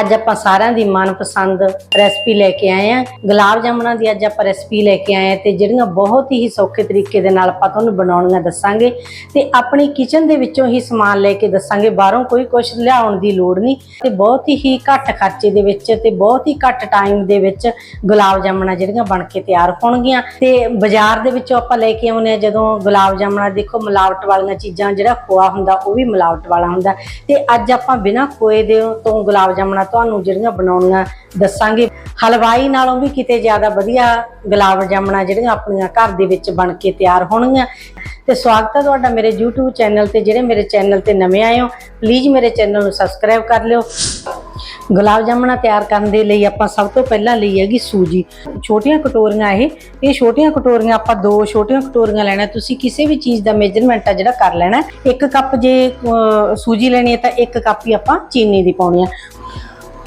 ਅੱਜ ਆਪਾਂ ਸਾਰਿਆਂ ਦੀ ਮਨਪਸੰਦ ਰੈਸਪੀ ਲੈ ਕੇ ਆਏ ਆ। ਗੁਲਾਬ ਜਾਮਣਾ ਦੀ ਅੱਜ ਆਪਾਂ ਰੈਸਪੀ ਲੈ ਕੇ ਆਏ ਆ ਤੇ ਜਿਹੜੀਆਂ ਬਹੁਤ ਹੀ ਸੌਖੇ ਤਰੀਕੇ ਦੇ ਨਾਲ ਆਪਾਂ ਤੁਹਾਨੂੰ ਬਣਾਉਣੀਆਂ ਦੱਸਾਂਗੇ ਤੇ ਆਪਣੀ ਕਿਚਨ ਦੇ ਵਿੱਚੋਂ ਹੀ ਸਮਾਨ ਲੈ ਕੇ ਦੱਸਾਂਗੇ। ਬਾਹਰੋਂ ਕੋਈ ਕੁਝ ਲਿਆਉਣ ਦੀ ਲੋੜ ਨਹੀਂ ਤੇ ਬਹੁਤ ਹੀ ਘੱਟ ਖਰਚੇ ਦੇ ਵਿੱਚ ਤੇ ਬਹੁਤ ਹੀ ਘੱਟ ਟਾਈਮ ਦੇ ਵਿੱਚ ਗੁਲਾਬ ਜਾਮਣਾ ਜਿਹੜੀਆਂ ਬਣ ਕੇ ਤਿਆਰ ਹੋਣਗੀਆਂ। ਤੇ ਬਾਜ਼ਾਰ ਦੇ ਵਿੱਚੋਂ ਆਪਾਂ ਲੈ ਕੇ ਆਉਨੇ ਆ, ਜਦੋਂ ਗੁਲਾਬ ਜਾਮਣਾ ਦੇਖੋ ਮਿਲਾਵਟ ਵਾਲੀਆਂ ਚੀਜ਼ਾਂ ਜਿਹੜਾ ਖੋਆ ਹੁੰਦਾ ਉਹ ਵੀ ਮਿਲਾਵਟ ਵਾਲਾ ਹੁੰਦਾ। ਤੇ ਅੱਜ ਆਪਾਂ ਬਿਨਾਂ ਖੋਏ ਦੇ ਤੋਂ ਗੁਲਾਬ ਜਾਮਣਾ ਤੁਹਾਨੂੰ ਜਿਹੜੀਆਂ ਬਣਾਉਣੀਆਂ ਦੱਸਾਂਗੇ। ਹਲਵਾਈ ਨਾਲੋਂ ਵੀ ਕਿਤੇ ਜ਼ਿਆਦਾ ਵਧੀਆ ਗੁਲਾਬ ਜਾਮਣਾ ਜਿਹੜੀਆਂ ਆਪਣੀਆਂ ਘਰ ਦੇ ਵਿੱਚ ਬਣ ਕੇ ਤਿਆਰ ਹੋਣਗੀਆਂ। ਤੇ ਸਵਾਗਤ ਹੈ ਤੁਹਾਡਾ ਮੇਰੇ YouTube ਚੈਨਲ ਤੇ। ਜਿਹੜੇ ਮੇਰੇ ਚੈਨਲ ਤੇ ਨਵੇਂ ਆਏ ਹੋ ਪਲੀਜ਼ ਮੇਰੇ ਚੈਨਲ ਨੂੰ ਸਬਸਕ੍ਰਾਈਬ ਕਰ ਲਿਓ। ਗੁਲਾਬ ਜਾਮਣਾ ਤਿਆਰ ਕਰਨ ਦੇ ਲਈ ਆਪਾਂ ਸਭ ਤੋਂ ਪਹਿਲਾਂ ਲਈ ਹੈਗੀ ਸੂਜੀ। ਛੋਟੀਆਂ ਕਟੋਰੀਆਂ ਇਹ ਇਹ ਛੋਟੀਆਂ ਕਟੋਰੀਆਂ ਆਪਾਂ ਦੋ ਛੋਟੀਆਂ ਕਟੋਰੀਆਂ ਲੈਣਾ। ਤੁਸੀਂ ਕਿਸੇ ਵੀ ਚੀਜ਼ ਦਾ ਮੇਜਰਮੈਂਟ ਆ ਜਿਹੜਾ ਕਰ ਲੈਣਾ। ਇੱਕ ਕੱਪ ਜੇ ਸੂਜੀ ਲੈਣੀ ਹੈ ਤਾਂ ਇੱਕ ਕੱਪ ਹੀ ਆਪਾਂ ਚੀਨੀ ਦੀ ਪਾਉਣੀ ਆ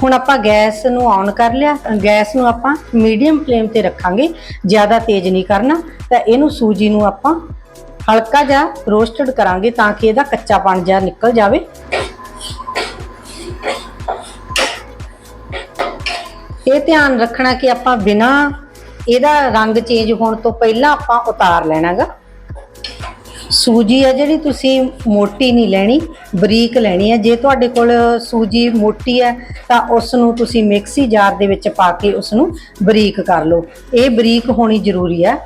ਹੁਣ ਆਪਾਂ ਗੈਸ ਨੂੰ ਔਨ ਕਰ ਲਿਆ, ਗੈਸ ਨੂੰ ਆਪਾਂ ਮੀਡੀਅਮ ਫਲੇਮ ਤੇ ਰੱਖਾਂਗੇ, ਜ਼ਿਆਦਾ ਤੇਜ਼ ਨਹੀਂ ਕਰਨਾ, ਤਾਂ ਇਹਨੂੰ ਸੂਜੀ ਨੂੰ ਆਪਾਂ ਹਲਕਾ ਜਿਹਾ ਰੋਸਟਡ ਕਰਾਂਗੇ ਤਾਂ ਕਿ ਇਹਦਾ ਕੱਚਾਪਣ ਜਿਹਾ ਨਿਕਲ ਜਾਵੇ। ਇਹ ਧਿਆਨ ਰੱਖਣਾ ਕਿ ਆਪਾਂ ਬਿਨਾ ਇਹਦਾ ਰੰਗ ਚੇਂਜ ਹੋਣ ਤੋਂ ਪਹਿਲਾਂ ਆਪਾਂ ਉਤਾਰ ਲੈਣਾਗਾ। ਸੂਜੀ ਹੈ ਜਿਹੜੀ ਤੁਸੀਂ ਮੋਟੀ ਨਹੀਂ ਲੈਣੀ, ਬਰੀਕ ਲੈਣੀ ਹੈ ਜੇ ਤੁਹਾਡੇ ਕੋਲ ਸੂਜੀ ਮੋਟੀ ਹੈ ਤਾਂ ਉਸ ਨੂੰ ਤੁਸੀਂ ਮਿਕਸੀ ਜਾਰ ਦੇ ਵਿੱਚ ਪਾ ਕੇ ਉਸ ਨੂੰ ਬਰੀਕ ਕਰ ਲਓ। ਇਹ ਬਰੀਕ ਹੋਣੀ ਜ਼ਰੂਰੀ ਹੈ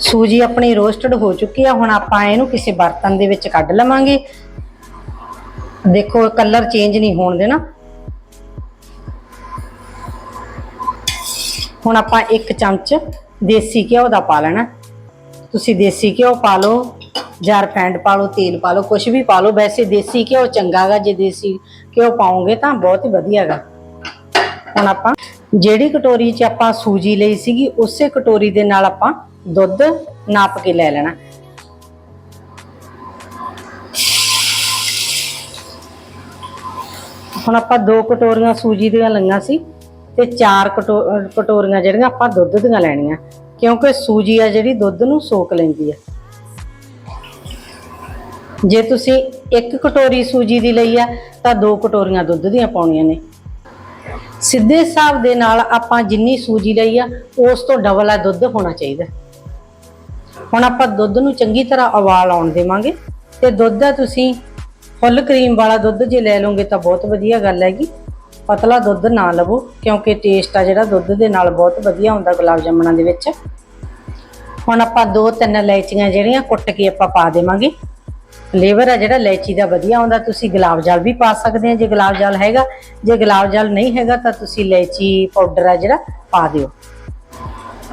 ਸੂਜੀ ਆਪਣੀ ਰੋਸਟਡ ਹੋ ਚੁੱਕੀ ਆ। ਹੁਣ ਆਪਾਂ ਇਹਨੂੰ ਕਿਸੇ ਬਰਤਨ ਦੇ ਵਿੱਚ ਕੱਢ ਲਵਾਂਗੇ। ਦੇਖੋ ਕਲਰ ਚੇਂਜ ਨਹੀਂ ਹੋਣ ਦੇਣਾ। ਹੁਣ ਆਪਾਂ ਇੱਕ ਚਮਚ ਦੇਸੀ ਘਿਓ ਦਾ ਪਾ ਲੈਣਾ। ਤੁਸੀਂ ਦੇਸੀ ਘਿਓ ਪਾ ਲਓ। ਜਾਂ ਰਿਫਾਈਂਡ ਪਾ ਲਓ ਤੇਲ ਪਾ ਲਓ ਕੁਝ ਵੀ ਪਾ ਲਓ ਵੈਸੇ ਦੇਸੀ ਘਿਓ ਚੰਗਾ ਗਾ ਜੇ ਦੇਸੀ ਘਿਓ ਪਾਓਗੇ ਤਾਂ ਬਹੁਤ ਹੀ ਵਧੀਆ ਗਾ ਹੁਣ ਆਪਾਂ ਜਿਹੜੀ ਕਟੋਰੀ 'ਚ ਆਪਾਂ ਸੂਜੀ ਲਈ ਸੀਗੀ ਉਸੇ ਕਟੋਰੀ ਦੇ ਨਾਲ ਆਪਾਂ ਦੁੱਧ ਨਾਪ ਕੇ ਲੈ ਲੈਣਾ ਹੁਣ ਆਪਾਂ ਦੋ ਕਟੋਰੀਆਂ ਸੂਜੀ ਦੀਆਂ ਲਈਆਂ ਸੀ ਤੇ ਚਾਰ ਕਟੋ- ਕਟੋਰੀਆਂ ਜਿਹੜੀਆਂ ਆਪਾਂ ਦੁੱਧ ਦੀਆਂ ਲੈਣੀਆਂ ਕਿਉਂਕਿ ਸੂਜੀ ਆ ਜਿਹੜੀ ਦੁੱਧ ਨੂੰ ਸੋਕ ਲੈਂਦੀ ਹੈ ਜੇ ਤੁਸੀਂ ਇੱਕ ਕਟੋਰੀ ਸੂਜੀ ਦੀ ਲਈ ਆ, ਤਾਂ ਦੋ ਕਟੋਰੀਆਂ ਦੁੱਧ ਦੀਆਂ ਪਾਉਣੀਆਂ ਨੇ। ਸਿੱਧੇ ਹਿਸਾਬ ਦੇ ਨਾਲ ਆਪਾਂ ਜਿੰਨੀ ਸੂਜੀ ਲਈ ਆ, ਉਸ ਤੋਂ ਡਬਲ ਆ ਦੁੱਧ ਹੋਣਾ ਚਾਹੀਦਾ। ਹੁਣ ਆਪਾਂ ਦੁੱਧ ਨੂੰ ਚੰਗੀ ਤਰ੍ਹਾਂ ਉਬਾਲ ਆਉਣ ਦੇਵਾਂਗੇ, ਤੇ ਦੁੱਧ ਦਾ ਤੁਸੀਂ ਫੁੱਲ ਕਰੀਮ ਵਾਲਾ ਦੁੱਧ ਜੇ ਲੈ ਲਓਗੇ ਤਾਂ ਬਹੁਤ ਵਧੀਆ ਗੱਲ ਹੈਗੀ। ਪਤਲਾ ਦੁੱਧ ਨਾ ਲਵੋ, ਕਿਉਂਕਿ ਟੇਸਟ ਆ ਜਿਹੜਾ ਦੁੱਧ ਦੇ ਨਾਲ ਬਹੁਤ ਵਧੀਆ ਹੁੰਦਾ ਗੁਲਾਬ ਜਾਮਣਾਂ ਦੇ ਵਿੱਚ। ਹੁਣ ਆਪਾਂ ਦੋ ਤਿੰਨ ਇਲਾਇਚੀਆਂ ਜਿਹੜੀਆਂ ਕੁੱਟ ਕੇ ਆਪਾਂ ਪਾ ਦੇਵਾਂਗੇ। ਫਲੇਵਰ ਆ ਜਿਹੜਾ ਇਲਾਇਚੀ ਦਾ ਵਧੀਆ ਆਉਂਦਾ, ਤੁਸੀਂ ਗੁਲਾਬ ਜਲ ਵੀ ਪਾ ਸਕਦੇ ਆ। ਜੇ ਗੁਲਾਬ ਜਲ ਹੈਗਾ, ਜੇ ਗੁਲਾਬ ਜਲ ਨਹੀਂ ਹੈਗਾ, ਤਾਂ ਤੁਸੀਂ ਇਲਾਇਚੀ ਪਾਊਡਰ ਆ ਜਿਹੜਾ ਪਾ ਦਿਓ।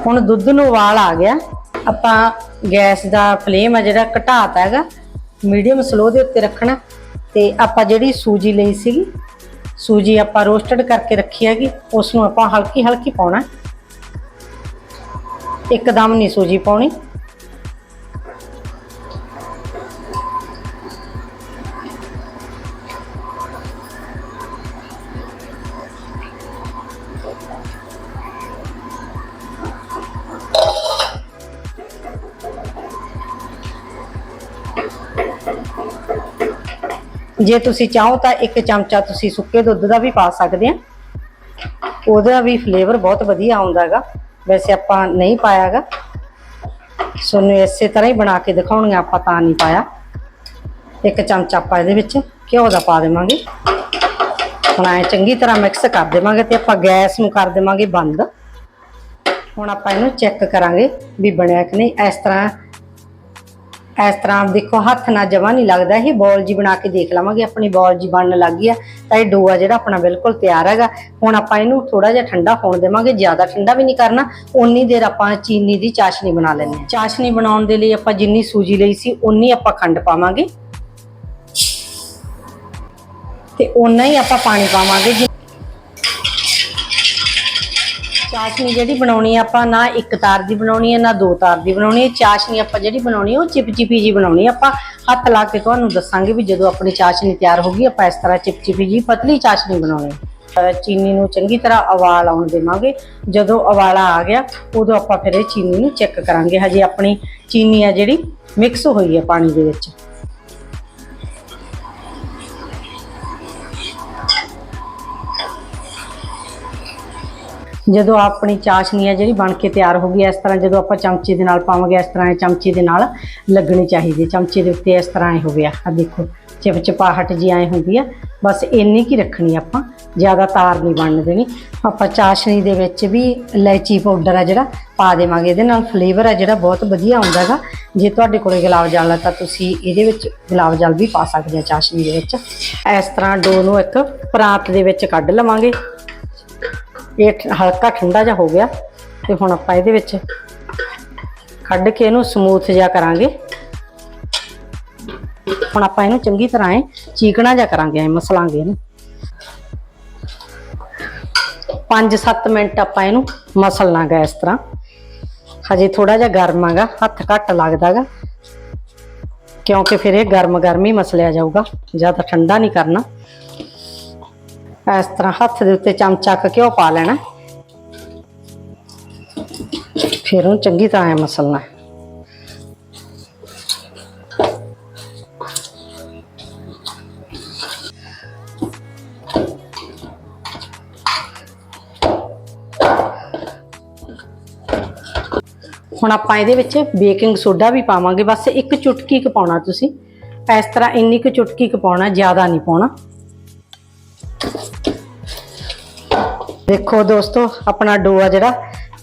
ਹੁਣ ਦੁੱਧ ਨੂੰ ਉਬਾਲ ਆ ਗਿਆ। ਆਪਾਂ ਗੈਸ ਦਾ ਫਲੇਮ ਆ ਜਿਹੜਾ ਘਟਾਤਾ ਹੈਗਾ ਮੀਡੀਅਮ ਸਲੋ ਦੇ ਉੱਤੇ ਰੱਖਣਾ। ਤੇ ਆਪਾਂ ਜਿਹੜੀ ਸੂਜੀ ਲਈ ਸੀਗੀ, ਸੂਜੀ ਆਪਾਂ ਰੋਸਟਡ ਕਰਕੇ ਰੱਖੀ ਹੈਗੀ ਉਸ ਨੂੰ ਆਪਾਂ ਹਲਕੀ ਹਲਕੀ ਪਾਉਣਾ। ਇੱਕਦਮ ਨਹੀਂ ਸੂਜੀ ਪਾਉਣੀ। ਜੇ ਤੁਸੀਂ ਚਾਹੋ ਤਾਂ ਇੱਕ ਚਮਚਾ ਤੁਸੀਂ ਸੁੱਕੇ ਦੁੱਧ ਦਾ ਵੀ ਪਾ ਸਕਦੇ ਆ। ਉਹਦਾ ਵੀ ਫਲੇਵਰ ਬਹੁਤ ਵਧੀਆ ਆਉਂਦਾ ਹੈਗਾ। ਵੈਸੇ ਆਪਾਂ ਨਹੀਂ ਪਾਇਆਗਾ ਸੋਨੂੰ ਇਸੇ ਤਰ੍ਹਾਂ ਹੀ ਬਣਾ ਕੇ ਦਿਖਾਉਣਗੇ ਆਪਾਂ ਤਾਂ ਨਹੀਂ ਪਾਇਆ। ਇੱਕ ਚਮਚਾ ਆਪਾਂ ਇਹਦੇ ਵਿੱਚ ਘਿਓ ਦਾ ਪਾ ਦੇਵਾਂਗੇ। ਹੁਣ ਐ ਚੰਗੀ ਤਰ੍ਹਾਂ ਮਿਕਸ ਕਰ ਦੇਵਾਂਗੇ ਤੇ ਆਪਾਂ ਗੈਸ ਨੂੰ ਕਰ ਦੇਵਾਂਗੇ ਬੰਦ। ਹੁਣ ਆਪਾਂ ਇਹਨੂੰ ਚੈੱਕ ਕਰਾਂਗੇ ਵੀ ਬਣਿਆ ਕਿ ਨਹੀਂ। ਇਸ ਤਰ੍ਹਾਂ ਇਸ ਤਰ੍ਹਾਂ ਦੇਖੋ, ਹੱਥ ਨਾਲ ਜਮਾ ਨਹੀਂ ਲੱਗਦਾ ਇਹ, ਬੋਲ ਜੀ ਬਣਾ ਕੇ ਦੇਖ ਲਵਾਂਗੇ, ਆਪਣੀ ਬੋਲ ਜੀ ਬਣਨ ਲੱਗ ਆ, ਤਾਂ ਇਹ ਡੋਆ ਜਿਹੜਾ ਆਪਣਾ ਬਿਲਕੁਲ ਤਿਆਰ ਹੈਗਾ। ਹੁਣ ਆਪਾਂ ਇਹਨੂੰ ਥੋੜਾ ਜਿਹਾ ਠੰਡਾ ਹੋਣ ਦੇਵਾਂਗੇ, ਜ਼ਿਆਦਾ ਠੰਡਾ ਵੀ ਨਹੀਂ ਕਰਨਾ ਉਨੀ ਦੇਰ ਆਪਾਂ ਚੀਨੀ ਦੀ ਚਾਸ਼ਨੀ ਬਣਾ ਲੈਂਦੇ ਹਾਂ। ਚਾਸ਼ਨੀ ਬਣਾਉਣ ਦੇ ਲਈ ਆਪਾਂ ਜਿੰਨੀ ਸੂਜੀ ਲਈ ਸੀ ਉਨੀ ਆਪਾਂ ਖੰਡ ਪਾਵਾਂਗੇ। ਤੇ ਉਨਾ ਹੀ ਆਪਾਂ ਪਾਣੀ ਪਾਵਾਂਗੇ ਚਾਸ਼ਨੀ ਜਿਹੜੀ ਬਣਾਉਣੀ ਆ ਆਪਾਂ, ਨਾ ਇੱਕ ਤਾਰ ਦੀ ਬਣਾਉਣੀ ਹੈ ਨਾ ਦੋ ਤਾਰ ਦੀ ਬਣਾਉਣੀ ਹੈ ਚਾਸ਼ਨੀ ਆਪਾਂ ਜਿਹੜੀ ਬਣਾਉਣੀ ਉਹ ਚਿਪਚਿਪੀ ਜੀ ਬਣਾਉਣੀ ਆਪਾਂ ਹੱਥ ਲਾ ਕੇ ਤੁਹਾਨੂੰ ਦੱਸਾਂਗੇ ਵੀ ਜਦੋਂ ਆਪਣੀ ਚਾਸ਼ਨੀ ਤਿਆਰ ਹੋ ਗਈ, ਆਪਾਂ ਇਸ ਤਰ੍ਹਾਂ ਚਿਪਚਿਪੀ ਜੀ ਪਤਲੀ ਚਾਸ਼ਨੀ ਬਣਾਉਣੀ ਚੀਨੀ ਨੂੰ ਚੰਗੀ ਤਰ੍ਹਾਂ ਉਬਾਲ ਆਉਣ ਦੇਵਾਂਗੇ। ਜਦੋਂ ਉਬਾਲਾ ਆ ਗਿਆ, ਉਦੋਂ ਆਪਾਂ ਫਿਰ ਇਹ ਚੀਨੀ ਨੂੰ ਚੈੱਕ ਕਰਾਂਗੇ। ਹਜੇ ਆਪਣੀ ਚੀਨੀ ਆ ਜਿਹੜੀ ਮਿਕਸ ਹੋਈ ਹੈ ਪਾਣੀ ਦੇ ਵਿੱਚ। ਜਦੋਂ ਆਪਣੀ ਚਾਸ਼ਨੀ ਹੈ ਜਿਹੜੀ ਬਣ ਕੇ ਤਿਆਰ ਹੋ ਗਈ, ਇਸ ਤਰ੍ਹਾਂ ਜਦੋਂ ਆਪਾਂ ਚਮਚੇ ਦੇ ਨਾਲ ਪਾਵਾਂਗੇ, ਇਸ ਤਰ੍ਹਾਂ ਇਹ ਚਮਚੇ ਦੇ ਨਾਲ ਲੱਗਣੀ ਚਾਹੀਦੀ ਹੈ। ਚਮਚੇ ਦੇ ਉੱਤੇ ਇਸ ਤਰ੍ਹਾਂ ਇਹ ਹੋ ਗਿਆ। ਆ ਦੇਖੋ ਚਿਪਚਪਾਹਟ ਜੀ ਐ ਹੁੰਦੀ ਆ। ਬਸ ਇੰਨੀ ਕੀ ਰੱਖਣੀ ਆਪਾਂ, ਜ਼ਿਆਦਾ ਤਾਰ ਨਹੀਂ ਬਣਨ ਦੇਣੀ। ਆਪਾਂ ਚਾਸ਼ਨੀ ਦੇ ਵਿੱਚ ਵੀ ਇਲਾਇਚੀ ਪਾਊਡਰ ਆ ਜਿਹੜਾ, ਪਾ ਦੇਵਾਂਗੇ। ਇਹਦੇ ਨਾਲ ਫਲੇਵਰ ਆ ਜਿਹੜਾ ਬਹੁਤ ਵਧੀਆ ਆਉਂਦਾ ਗਾ ਜੇ ਤੁਹਾਡੇ ਕੋਲੇ ਗੁਲਾਬ ਜਾਲ ਆ ਤਾਂ ਤੁਸੀਂ ਇਹਦੇ ਵਿੱਚ ਗੁਲਾਬ ਜਲ ਵੀ ਪਾ ਸਕਦੇ ਆ ਚਾਸ਼ਨੀ ਦੇ ਵਿੱਚ। ਇਸ ਤਰ੍ਹਾਂ ਡੋ ਨੂੰ ਇੱਕ ਪਰਾਤ ਦੇ ਵਿੱਚ ਕੱਢ ਲਵਾਂਗੇ। ਇਹ ਹਲਕਾ ਠੰਡਾ ਜਿਹਾ ਹੋ ਗਿਆ ਤੇ ਹੁਣ ਆਪਾਂ ਇਹਦੇ ਵਿੱਚ ਕੱਢ ਕੇ ਇਹਨੂੰ ਸਮੂਥ ਜਿਹਾ ਕਰਾਂਗੇ। ਹੁਣ ਆਪਾਂ ਇਹਨੂੰ ਚੰਗੀ ਤਰ੍ਹਾਂ ਐ ਚੀਕਣਾ ਜਿਹਾ ਕਰਾਂਗੇ, ਐ ਮਸਲਾਂਗੇ ਇਹਨੂੰ। 5-7 ਮਿੰਟ ਆਪਾਂ ਇਹਨੂੰ ਮਸਲ ਲਾਂਗੇ ਇਸ ਤਰ੍ਹਾਂ। ਹਜੇ ਥੋੜਾ ਜਿਹਾ ਗਰਮ ਆਗਾ, ਹੱਥ ਘੱਟ ਲੱਗਦਾਗਾ। ਕਿਉਂਕਿ ਫਿਰ ਇਹ ਗਰਮ ਗਰਮ ਹੀ ਮਸਲਿਆ ਜਾਊਗਾ, ਜ਼ਿਆਦਾ ਠੰਡਾ ਨਹੀਂ ਕਰਨਾ। ਇਸ ਤਰ੍ਹਾਂ ਹੱਥ ਦੇ ਉੱਤੇ ਚਮਚਾ ਕੁ ਘਿਓ ਪਾ ਲੈਣਾ। ਫਿਰ ਉਹਨੂੰ ਚੰਗੀ ਤਰ੍ਹਾਂ ਐਂ ਮਸਲਣਾ। ਹੁਣ ਆਪਾਂ ਇਹਦੇ ਵਿੱਚ ਬੇਕਿੰਗ ਸੋਡਾ ਵੀ ਪਾਵਾਂਗੇ। ਬਸ ਇੱਕ ਚੁਟਕੀ ਕ ਪਾਉਣਾ ਤੁਸੀਂ। ਇਸ ਤਰ੍ਹਾਂ ਇੰਨੀ ਕੁ ਚੁਟਕੀ ਕ ਪਾਉਣਾ, ਜ਼ਿਆਦਾ ਨਹੀਂ ਪਾਉਣਾ। ਦੇਖੋ ਦੋਸਤੋ, ਆਪਣਾ ਡੋ ਆ ਜਿਹੜਾ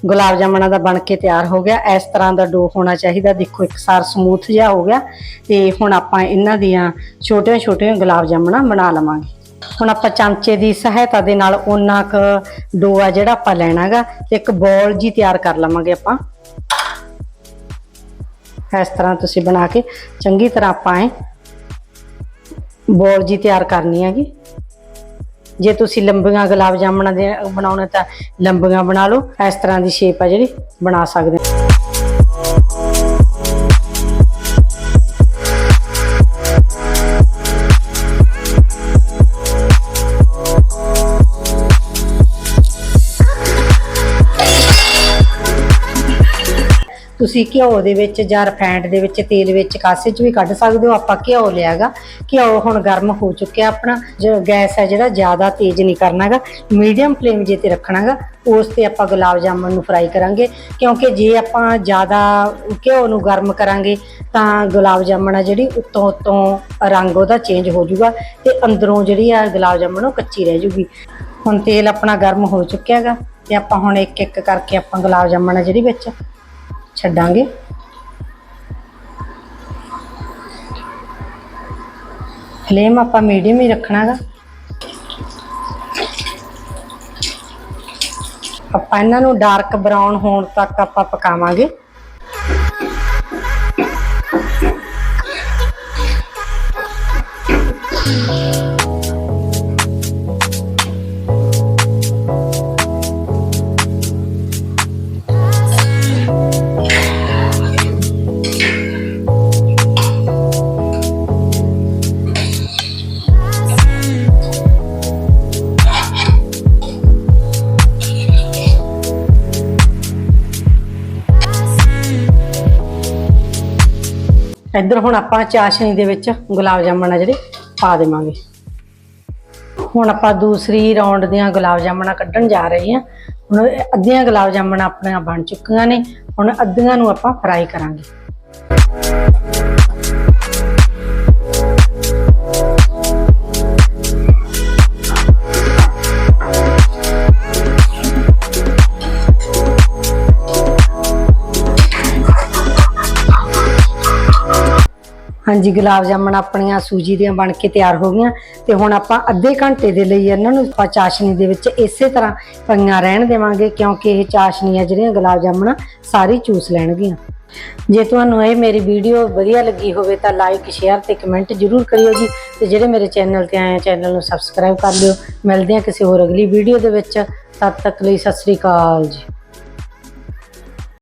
ਗੁਲਾਬ ਜਾਮਣਾ ਦਾ ਬਣ ਕੇ ਤਿਆਰ ਹੋ ਗਿਆ। ਇਸ ਤਰ੍ਹਾਂ ਦਾ ਡੋ ਹੋਣਾ ਚਾਹੀਦਾ। ਦੇਖੋ ਇੱਕਸਾਰ ਸਮੂਥ ਜਿਹਾ ਹੋ ਗਿਆ ਤੇ ਹੁਣ ਆਪਾਂ ਇਹਨਾਂ ਦੀਆਂ ਛੋਟੀਆਂ ਛੋਟੀਆਂ ਗੁਲਾਬ ਜਾਮਣਾ ਬਣਾ ਲਵਾਂਗੇ। ਹੁਣ ਆਪਾਂ ਚਮਚੇ ਦੀ ਸਹਾਇਤਾ ਦੇ ਨਾਲ ਉਹਨਾਂ ਕ ਡੋ ਆ ਜਿਹੜਾ ਆਪਾਂ ਲੈਣਾਗਾ ਤੇ ਇੱਕ ਬੋਲ ਜੀ ਤਿਆਰ ਕਰ ਲਵਾਂਗੇ ਆਪਾਂ। ਇਸ ਤਰ੍ਹਾਂ ਤੁਸੀਂ ਬਣਾ ਕੇ ਚੰਗੀ ਤਰ੍ਹਾਂ ਆਪਾਂ ਐ ਬੋਲ ਜੀ ਤਿਆਰ ਕਰਨੀ ਹੈਗੀ। ਜੇ ਤੁਸੀਂ ਲੰਬੀਆਂ ਗੁਲਾਬ ਜਾਮਣਾ ਦੇ ਬਣਾਉਣੇ ਤਾਂ ਲੰਬੀਆਂ ਬਣਾ ਲਓ। ਇਸ ਤਰ੍ਹਾਂ ਦੀ ਸ਼ੇਪ ਆ ਜਿਹੜੀ ਬਣਾ ਸਕਦੇ ਹੋ। ਤੁਸੀਂ ਘਿਓ ਦੇ ਵਿੱਚ ਜਾਂ ਰਿਫਾਈਂਡ ਦੇ ਵਿੱਚ, ਤੇਲ ਵਿੱਚ, ਕਾਸੇ 'ਚ ਵੀ ਕੱਢ ਸਕਦੇ ਹੋ। ਆਪਾਂ ਘਿਓ ਲਿਆਗਾ। ਘਿਓ ਹੁਣ ਗਰਮ ਹੋ ਚੁੱਕਿਆ ਆਪਣਾ। ਜੋ ਗੈਸ ਹੈ ਜਿਹੜਾ, ਜ਼ਿਆਦਾ ਤੇਜ਼ ਨਹੀਂ ਕਰਨਾਗਾ। ਮੀਡੀਅਮ ਫਲੇਮ ਜੇ ਤੇ ਰੱਖਣਾਗਾ, ਉਸ ਤੇ ਆਪਾਂ ਗੁਲਾਬ ਜਾਮਨ ਨੂੰ ਫਰਾਈ ਕਰਾਂਗੇ। ਕਿਉਂਕਿ ਜੇ ਆਪਾਂ ਜ਼ਿਆਦਾ ਘਿਓ ਨੂੰ ਗਰਮ ਕਰਾਂਗੇ, ਤਾਂ ਗੁਲਾਬ ਜਾਮਨ ਆ ਜਿਹੜੀ, ਉੱਤੋਂ ਉੱਤੋਂ ਰੰਗ ਉਹਦਾ ਚੇਂਜ ਹੋ ਜਾਊਗਾ ਤੇ ਅੰਦਰੋਂ ਜਿਹੜੀ ਆ ਗੁਲਾਬ ਜਾਮਨ, ਉਹ ਕੱਚੀ ਰਹਿ ਜੂਗੀ। ਹੁਣ ਤੇਲ ਆਪਣਾ ਗਰਮ ਹੋ ਚੁੱਕਿਆ ਹੈਗਾ ਤੇ ਆਪਾਂ ਹੁਣ ਇੱਕ ਇੱਕ ਕਰਕੇ ਆਪਾਂ ਗੁਲਾਬ ਜਾਮਣ ਆ ਜਿਹੜੀ ਵਿੱਚ ਛੱਡਾਂਗੇ। ਫਲੇਮ ਆਪਾਂ ਮੀਡੀਅਮ ਹੀ ਰੱਖਣਾਗਾ। ਆਪਾਂ ਇਹਨਾਂ ਨੂੰ ਡਾਰਕ ਬਰਾਊਨ ਹੋਣ ਤੱਕ ਆਪਾਂ ਪਕਾਵਾਂਗੇ। ਇੱਧਰ ਹੁਣ ਆਪਾਂ ਚਾਸ਼ਨੀ ਦੇ ਵਿੱਚ ਗੁਲਾਬ ਜਾਮਣ ਆ ਜਿਹੜੇ, ਪਾ ਦੇਵਾਂਗੇ। ਹੁਣ ਆਪਾਂ ਦੂਸਰੀ ਰਾਉਂਡ ਦੀਆਂ ਗੁਲਾਬ ਜਾਮਣਾ ਕੱਢਣ ਜਾ ਰਹੇ ਹਾਂ। ਹੁਣ ਅੱਧੀਆਂ ਗੁਲਾਬ ਜਾਮਣਾ ਆਪਣੀਆਂ ਬਣ ਚੁੱਕੀਆਂ ਨੇ, ਹੁਣ ਅੱਧੀਆਂ ਨੂੰ ਆਪਾਂ ਫਰਾਈ ਕਰਾਂਗੇ। ਹਾਂਜੀ, ਗੁਲਾਬ ਜਾਮਣ ਆਪਣੀਆਂ ਸੂਜੀ ਦੀਆਂ ਬਣ ਕੇ ਤਿਆਰ ਹੋ ਗਈਆਂ ਤੇ ਹੁਣ ਆਪਾਂ ਅੱਧੇ ਘੰਟੇ ਦੇ ਲਈ ਇਹਨਾਂ ਨੂੰ ਆਪਾਂ ਚਾਸ਼ਨੀ ਦੇ ਵਿੱਚ ਇਸੇ ਤਰ੍ਹਾਂ ਪਈਆਂ ਰਹਿਣ ਦੇਵਾਂਗੇ, ਕਿਉਂਕਿ ਇਹ ਚਾਸ਼ਨੀਆਂ ਜਿਹੜੀਆਂ ਗੁਲਾਬ ਜਾਮਣਾ ਸਾਰੀ ਚੂਸ ਲੈਣਗੀਆਂ। ਜੇ ਤੁਹਾਨੂੰ ਇਹ ਮੇਰੀ ਵੀਡੀਓ ਵਧੀਆ ਲੱਗੀ ਹੋਵੇ ਤਾਂ ਲਾਈਕ ਸ਼ੇਅਰ ਤੇ ਕਮੈਂਟ ਜਰੂਰ ਕਰਿਓ ਜੀ ਤੇ ਜਿਹੜੇ ਮੇਰੇ ਚੈਨਲ ਤੇ ਆਏ ਆ, ਚੈਨਲ ਨੂੰ ਸਬਸਕ੍ਰਾਈਬ ਕਰ ਲਿਓ। ਮਿਲਦੇ ਆ ਕਿਸੇ ਹੋਰ ਅਗਲੀ ਵੀਡੀਓ ਦੇ ਵਿੱਚ। ਤਦ ਤੱਕ ਲਈ ਸਤਿ ਸ੍ਰੀ ਅਕਾਲ ਜੀ।